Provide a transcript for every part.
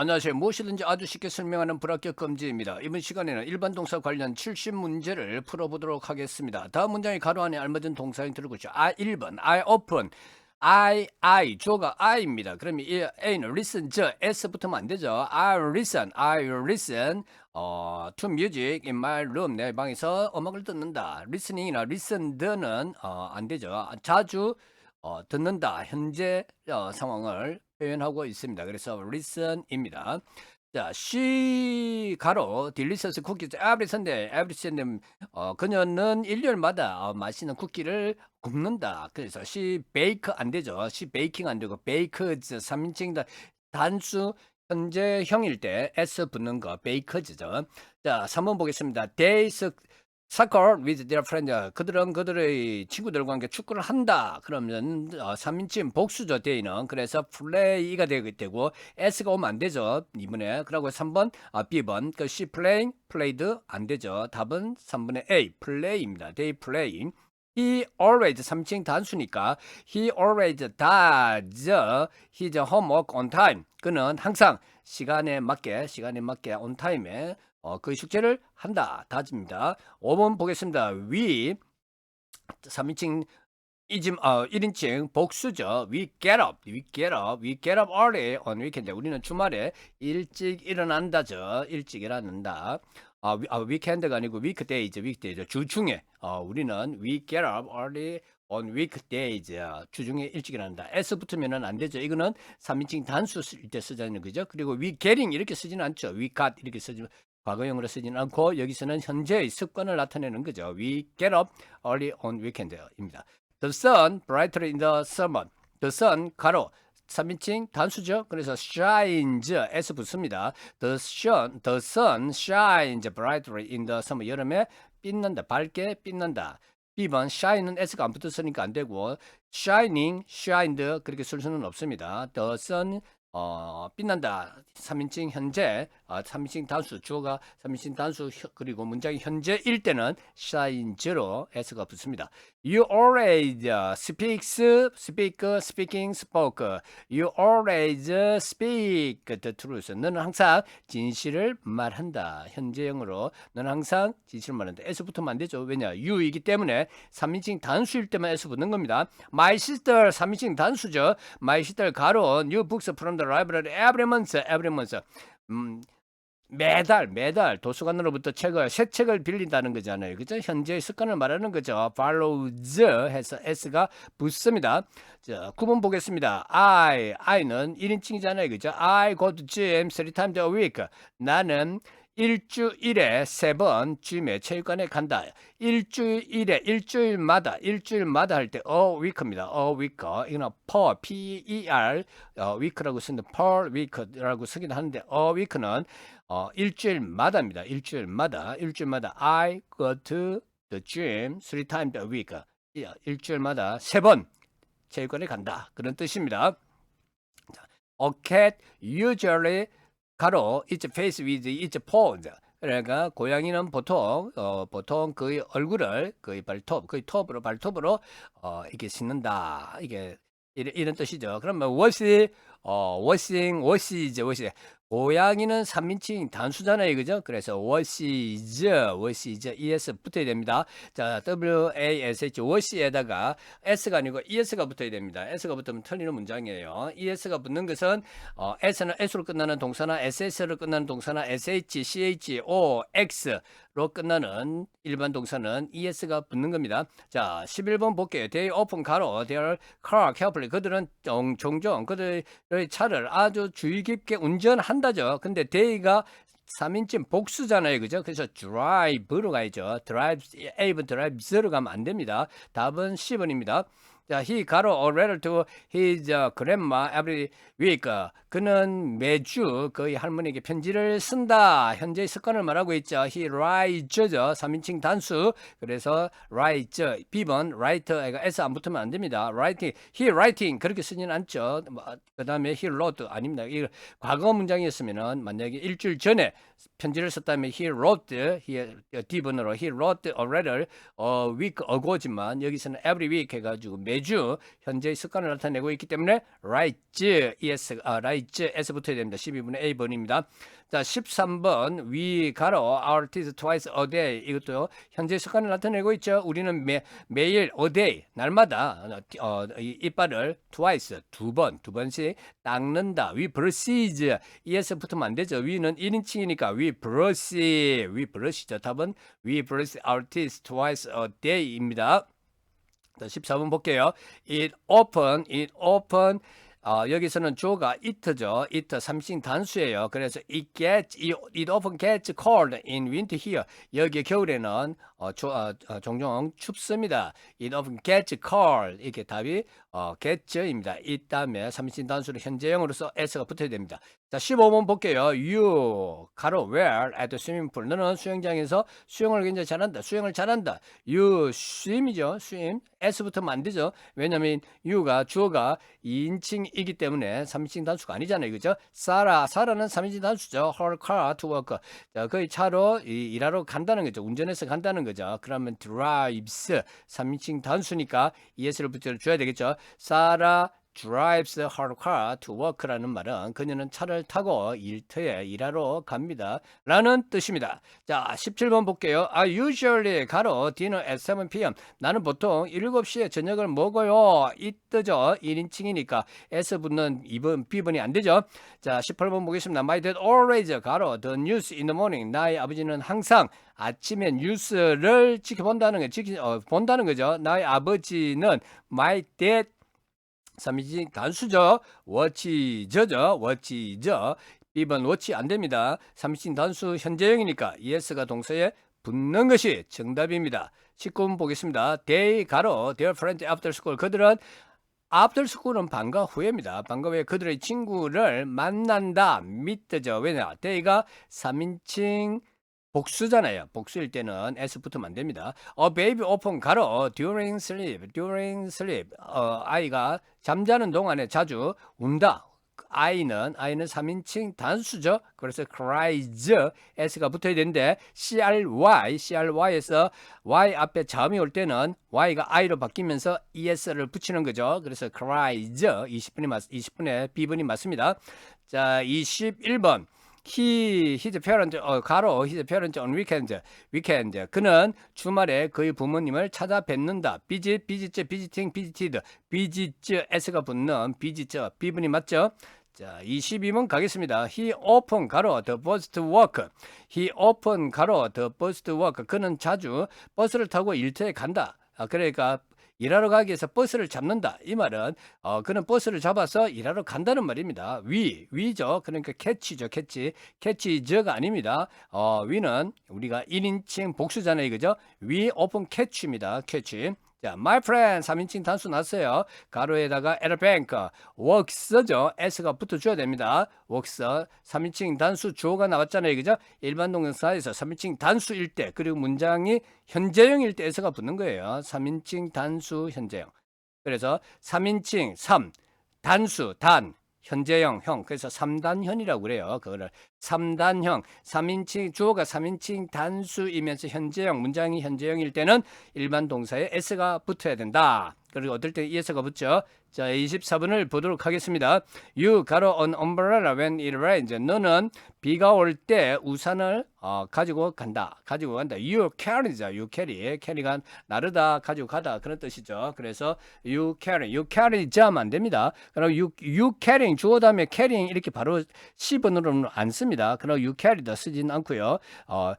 안녕하세요. 무엇이든지 아주 쉽게 설명하는 불합격 금지입니다. 이번 시간에는 일반 동사 관련 70문제를 풀어보도록 하겠습니다. 다음 문장의 가로 안에 알맞은 동사 형태를 보죠. I 1번 I open I I 주어가 I입니다. 그러면 이 A는 listen 저 S 붙으면 안 되죠. I listen I listen 어, to music in my room 내 방에서 음악을 듣는다. listening이나 listened는 어, 안 되죠. 자주 어, 듣는다. 현재 어, 상황을 표현하고 있습니다. 그래서 listen입니다. 자, she 가로 delicious cookies every Sunday. every Sunday 어, 그녀는 일요일마다 어, 맛있는 쿠키를 굽는다. 그래서 she bake 안 되죠. she baking 안 되고 bakes 3인칭 단수 현재형일 때 s 붙는 거 bakes죠. 자, 3번 보겠습니다. Suc- soccer with their friends. 그들은 그들의 친구들과 함께 축구를 한다. 그러면 어, 3인칭 복수죠. they는. 그래서 되게 되고 s가 오면 안 되죠. 이번에. 그리고 3번 아, B번 그 she playing played 안 되죠. 답은 3번의 A play입니다. they playing. He always 3층 단수니까 he always does his homework on time. 그는 항상 시간에 맞게 시간에 맞게 on time에 어, 그 숙제를 한다. 다집니다. 5번 보겠습니다. We 3인칭 이즘 어 1인칭 복수죠. We get up, we get up, we get up early on weekend. 우리는 주말에 일찍 일어난다죠. 일찍 일어난다. 아, 위, 아 weekend가 아니고 weekdays, weekdays. 주중에 어, 우리는 we get up early on weekdays. 아, 주중에 일찍 일어난다. s 붙으면은 안 되죠. 이거는 3인칭 단수 쓸때 쓰자는 거죠. 그리고 we getting 이렇게 쓰지는 않죠. we got 이렇게 쓰지 과거형으로 쓰지는 않고 여기서는 현재의 습관을 나타내는 거죠. We get up early on weekend입니다. The sun brighter in the summer. The sun 가로 3인칭 단수죠. 그래서 shines s 붙습니다. The sun, the sun shines brightly in the summer. 여름에 빛난다. 밝게 빛난다. B번 shine은 s가 안 붙었으니까 안 되고 shining, shined 그렇게 쓸 수는 없습니다. The sun 어, 빛난다. 3인칭 현재, 아, 3인칭 단수, 주어가 3인칭 단수, 혀- 그리고 문장이 현재일 때는 shines로 s가 붙습니다. You always uh, speaks, speak, speaking, spoke. You always speak the truth. 너는 항상 진실을 말한다. 현재형으로 너는 항상 진실을 말한다. s 붙으면 안 되죠. 왜냐? you이기 때문에 3인칭 단수일 때만 s 붙는 겁니다. My sister 3인칭 단수죠. My sister 가로 new books from the library every month. every month. 음, 매달 매달 도서관으로부터 책을 새 책을 빌린다는 거잖아요. 그죠? 현재의 습관을 말하는 거죠. follows 해서 s가 붙습니다. 자, 9번 보겠습니다. I I는 1인칭이잖아요. 그죠? I go to gym three times a week. 나는 일주일에 세번 gym에 체육관에 간다. 일주일에 일주일마다 일주일마다 할 때 a week입니다. a week 이거는 per p e r 어, week라고 쓰는데 per week라고 쓰긴 하는데 a week는 어, 일주일마다입니다. 일주일마다 일주일마다 I go to the gym three times a week. 예, 일주일마다 세 번 체육관에 간다. 그런 뜻입니다. 자, A cat usually 가로 its face with its paws. 그러니까 고양이는 보통 어, 보통 그 얼굴을 그 발톱, 그 톱으로 발톱으로 어, 이렇게 씻는다. 이게 이런, 이런 뜻이죠. 그러면 wash 어, washing, washes, wash. 고양이는 3인칭 단수잖아요. 그죠? 그래서 washes, washes, es 붙어야 됩니다. 자, w-a-s-h, wash에다가 s가 아니고 es가 붙어야 됩니다. s가 붙으면 틀리는 문장이에요. es가 붙는 것은 어, s는 s로 끝나는 동사나 ss로 끝나는 동사나 sh, ch, o, x로 끝나는 일반 동사는 es가 붙는 겁니다. 자, 11번 볼게요. They open 가로 their car carefully. 그들은 종- 종종 그들의 차를 아주 주의 깊게 운전한다죠. 근데 they가 3인칭 복수잖아요. 그죠? 그래서 drive로 가야죠. drives, A번 drives로 가면 안 됩니다. 답은 10번입니다. 자, he 가로 a letter to his uh, grandma every week. 그는 매주 그의 할머니에게 편지를 쓴다. 현재의 습관을 말하고 있죠. He writes죠. 3인칭 단수. 그래서 writes. B번 writer가 S 안 붙으면 안 됩니다. writing. He writing. 그렇게 쓰지는 않죠. 그 다음에 he wrote. 아닙니다. 이 과거 문장이었으면은 만약에 일주일 전에 편지를 썼다면 he wrote. he, D번으로 he wrote a letter a week ago지만 여기서는 every week 해가지고 매 매주 현재의 습관을 나타내고 있기 때문에 write es 아, write s 붙어야 됩니다. 12분의 a번입니다. 자, 13번 we 가로 our teeth twice a day 이것도 현재 습관을 나타내고 있죠. 우리는 매, 매일 a day 날마다 어, 이 이빨을 twice 두 번, 두 번씩 닦는다. we brush es 붙으면 안 되죠. we는 1인칭이니까 we brush we brush죠. 답은 we brush our teeth twice a day입니다. 자, 14번 볼게요. It open, it open. 어, 여기서는 주어가 it죠. it 삼신 단수예요. 그래서 it gets, it, it often gets cold in winter here. 여기 겨울에는 어, 조, 어, 어, 종종 춥습니다. It often gets cold. 이게 답이 어, gets입니다. 이 다음에 삼신 단수로 현재형으로서 s가 붙어야 됩니다. 자, 15번 볼게요. You 가로 where at the swimming pool. 너는 수영장에서 수영을 굉장히 잘한다. 수영을 잘한다. You swim이죠. swim. s부터 만들죠. 왜냐면 you가 주어가 2인칭이기 때문에 3인칭 단수가 아니잖아요. 그죠? 사라, 사라는 3인칭 단수죠. her car to work. 자, 거의 차로 이- 일하러 간다는 거죠. 운전해서 간다는 거죠. 그러면 drives 3인칭 단수니까 es를 붙여 줘야 되겠죠. 사라 drives her car to work라는 말은 그녀는 차를 타고 일터에 일하러 갑니다. 라는 뜻입니다. 자, 17번 볼게요. I usually 가로 dinner at 7 p.m. 나는 보통 7시에 저녁을 먹어요. 이 뜨죠. 1인칭이니까 S 붙는 2번, B번이 안 되죠. 자, 18번 보겠습니다. My dad always 가로 the news in the morning. 나의 아버지는 항상 아침에 뉴스를 지켜본다는 거, 지키, 어, 본다는 거죠. 나의 아버지는 my dad 3인칭 단수죠. 워치저죠. 워치저. B번 워치 안 됩니다. 3인칭 단수 현재형이니까 ES가 동사에 붙는 것이 정답입니다. 19번 보겠습니다. They 가로 their friend after school. 그들은 after school은 방과 후에입니다. 방과 후에 그들의 친구를 만난다. 믿죠. 왜냐? they가 3인칭 복수잖아요. 복수일 때는 S 붙으면 안 됩니다. 어, baby open 가로 during sleep, during sleep. 어, 아이가 잠자는 동안에 자주 운다. 아이는 아이는 3인칭 단수죠. 그래서 cries s가 붙어야 되는데 cry cry에서 y 앞에 자음이 올 때는 y가 i로 바뀌면서 es를 붙이는 거죠. 그래서 cries 20분이 맞 20분에 b분이 맞습니다. 자, 21번 he his parent 어, 가로 his parent on weekend weekend 그는 주말에 그의 부모님을 찾아뵙는다 visit visit visiting visited visit s가 붙는 visit 비분이 맞죠? 자, 22번 가겠습니다. He often 가로 the bus to work. He often 가로 the bus to work. 그는 자주 버스를 타고 일터에 간다. 아, 그러니까 일하러 가기 위해서 버스를 잡는다. 이 말은 어, 그는 버스를 잡아서 일하러 간다는 말입니다. 위, 위죠. 그러니까 캐치죠. 캐치. 캐치저가 아닙니다. 어, 위는 우리가 1인칭 복수잖아요. 그죠? 위 오픈 캐치입니다. 캐치. 자, my friend 3인칭 단수 났어요. 가로에다가 at a bank works죠. s가 붙어줘야 됩니다. works 3인칭 단수 주어가 나왔잖아요. 그죠? 일반 동영사에서 3인칭 단수일 때 그리고 문장이 현재형일 때 s가 붙는 거예요. 3인칭 단수 현재형. 그래서 3인칭 3 단수 단 현재형 형 그래서 3단현이라고 그래요. 그거를 3단형 3인칭 주어가 3인칭 단수이면서 현재형 문장이 현재형일 때는 일반 동사에 s가 붙어야 된다. 그리고 어떨 때 es가 붙죠. 자, 24번을 보도록 하겠습니다. You 가로 an umbrella when it rains. 너는 비가 올 때 우산을 어, 가지고 간다. 가지고 간다. You carry죠. You carry. carry가 나르다, 가지고 가다 그런 뜻이죠. 그래서 you carry. You carry 안 됩니다. 그럼 you, you carrying 주어 다음에 carrying 이렇게 바로 10번으로는 안 씁니다. 그럼 you carry다 쓰진 않고요. 어,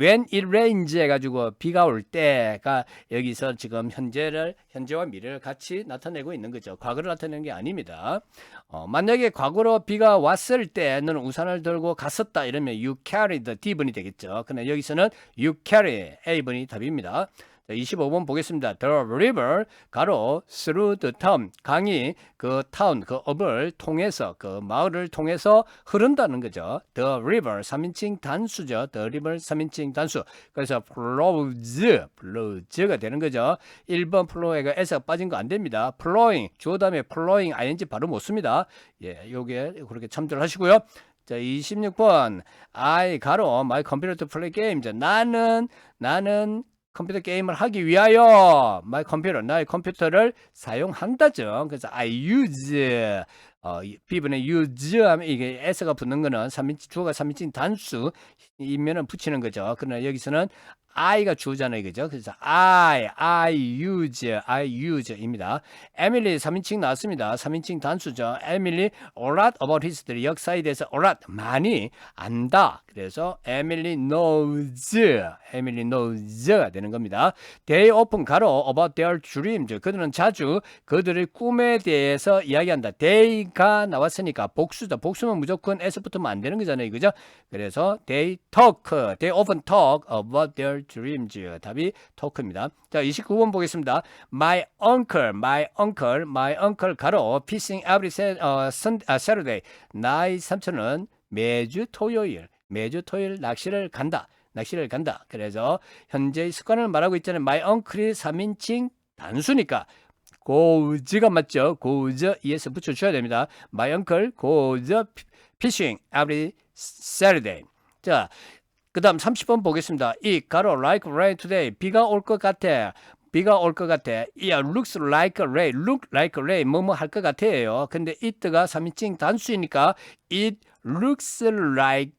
when it rains 해가지고 비가 올 때가 여기서 지금 현재를 현재와 미래를 같이 나타내고 있는 거죠. 과거를 나타내는 게 아닙니다. 어, 만약에 과거로 비가 왔을 때 너는 우산을 들고 갔었다 이러면 you carried D분이 되겠죠. 근데 여기서는 you carry A분이 답입니다. 자, 25번 보겠습니다. The river 가로 through the town 강이 그 town 그 업을 통해서 그 마을을 통해서 흐른다는 거죠. The river 3인칭 단수죠. The river 3인칭 단수. 그래서 flows flows가 되는 거죠. 1번 flow가 s가 빠진 거 안 됩니다. flowing 주어 다음에 flowing ing 바로 못 씁니다. 예, 요게 그렇게 참조를 하시고요. 자, 26번. I 가로 my computer to play games. 나는 나는 컴퓨터 게임을 하기 위하여 my 컴퓨터 나의 컴퓨터를 사용한다죠. 그래서 I use 어, 이 B분의 use 하면 이게 s가 붙는 거는 3인칭 주어가 3인칭 단수이면은 붙이는 거죠. 그러나 여기서는 I가 주어잖아요. 그죠? 그래서 I, I use, I use입니다. 에밀리 3인칭 나왔습니다. 3인칭 단수죠. 에밀리 a lot about history 역사에 대해서 a lot 많이 안다. 그래서 에밀리 knows, 에밀리 knows가 되는 겁니다. They often 가로 about their dreams. 그들은 자주 그들의 꿈에 대해서 이야기한다. they가 나왔으니까 복수다. 복수면 무조건 s 붙으면 안 되는 거잖아요. 그죠? 그래서 they talk, they often talk about their dreams. 답이 talk입니다. 자, 29번 보겠습니다. My uncle, my uncle, my uncle 가로 fishing every 어, 아, Saturday. 나의 삼촌은 매주 토요일, 매주 토요일 낚시를 간다. 낚시를 간다. 그래서 현재의 습관을 말하고 있잖아요. My uncle이 3인칭 단수니까 goes가 맞죠? goes es 붙여줘야 됩니다. My uncle goes fishing every Saturday. 자, 그 다음 30번 보겠습니다. 이 가로 like rain today. 비가 올 것 같아. 비가 올 것 같아. Yeah, looks like rain. look like rain. 뭐뭐 할 것 같아요. 근데 it가 3인칭 단수이니까 it looks like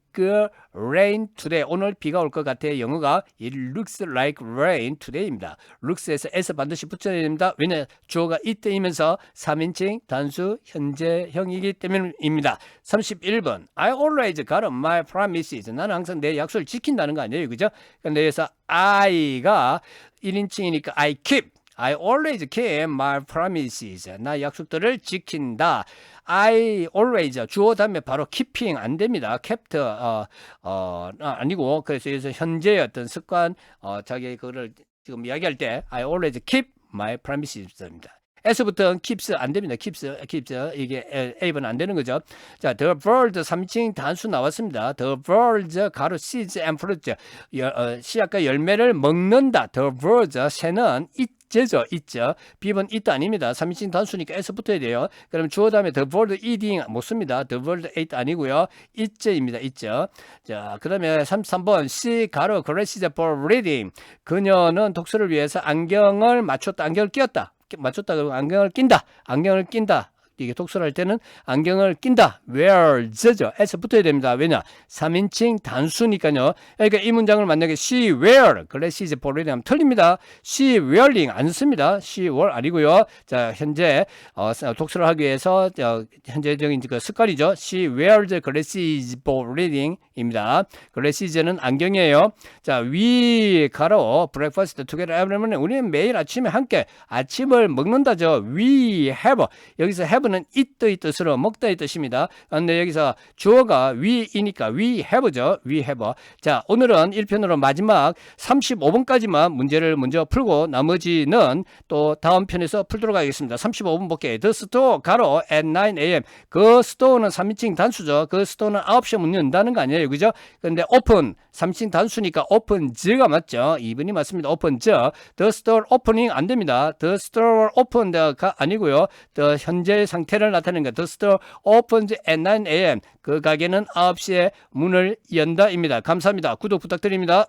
rain today. 오늘 비가 올 것 같아. 영어가 it looks like rain today입니다. looks에서 s 반드시 붙여야 됩니다. 왜냐 주어가 it이면서 3인칭 단수 현재형이기 때문입니다. 31번 I always got my promises. 나는 항상 내 약속을 지킨다는 거 아니에요. 그죠? 근데 여기서 I가 1인칭이니까 I keep I always keep my promises. 나 약속들을 지킨다. I always 주어 다음에 바로 keeping 안 됩니다. kept 어, 어 아, 아니고 그래서 여기서 현재의 어떤 습관 어 자기 그거를 지금 이야기할 때 I always keep my promises입니다. S부터 keeps 안 됩니다. keeps, keeps 이게 A번 안 되는 거죠. 자, the bird 3칭 단수 나왔습니다. The birds 가로 seeds and fruits 여, 어, 씨앗과 열매를 먹는다. The birds 새는 있제죠, 있죠. B번 있다 아닙니다. 3인칭 단수니까 S 붙어야 돼요. 그럼 주어 다음에 the bird eating 못 씁니다. The bird ate 아니고요. 있제입니다, 있죠. 자, 그 다음에 33번 C 가로 glasses for reading. 그녀는 독서를 위해서 안경을 맞췄다. 안경을 끼웠다. 끼- 맞췄다 그러고 안경을 낀다. 안경을 낀다. 이게 독서를 할 때는 안경을 낀다. wears죠. s 붙어야 됩니다. 왜냐? 3인칭 단수니까요. 그러니까 이 문장을 만약에 she wear glasses for reading 하면 틀립니다. she wearing 안 씁니다. she wear 아니고요. 자, 현재 어, 독서를 하기 위해서 어, 현재적인 그 습관이죠. she wears glasses for reading 입니다. glasses,는 안경이에요. 자, we 가로 breakfast together morning. 우리는 매일 아침에 함께 아침을 먹는다죠. we have 여기서 have 는 있다의 뜻으로 먹다의 뜻입니다. 근데 여기서 주어가 we이니까 we have죠. we have. 자, 오늘은 1편으로 마지막 35번까지만 문제를 먼저 풀고 나머지는 또 다음 편에서 풀도록 하겠습니다. 35번 볼게요. The store 가로 at 9 a.m. 그 스토어는 3인칭 단수죠. 그 스토어는 9시에 문 연다는 거 아니에요. 그죠? 근데 open 3인칭 단수니까 open즈가 맞죠. 2번이 맞습니다. open즈. The store opening 안 됩니다. The store opened가 아니고요. The 현재의 상태를 나타내는 거. The store opens at 9 a.m. 그 가게는 9시에 문을 연다입니다. 감사합니다. 구독 부탁드립니다.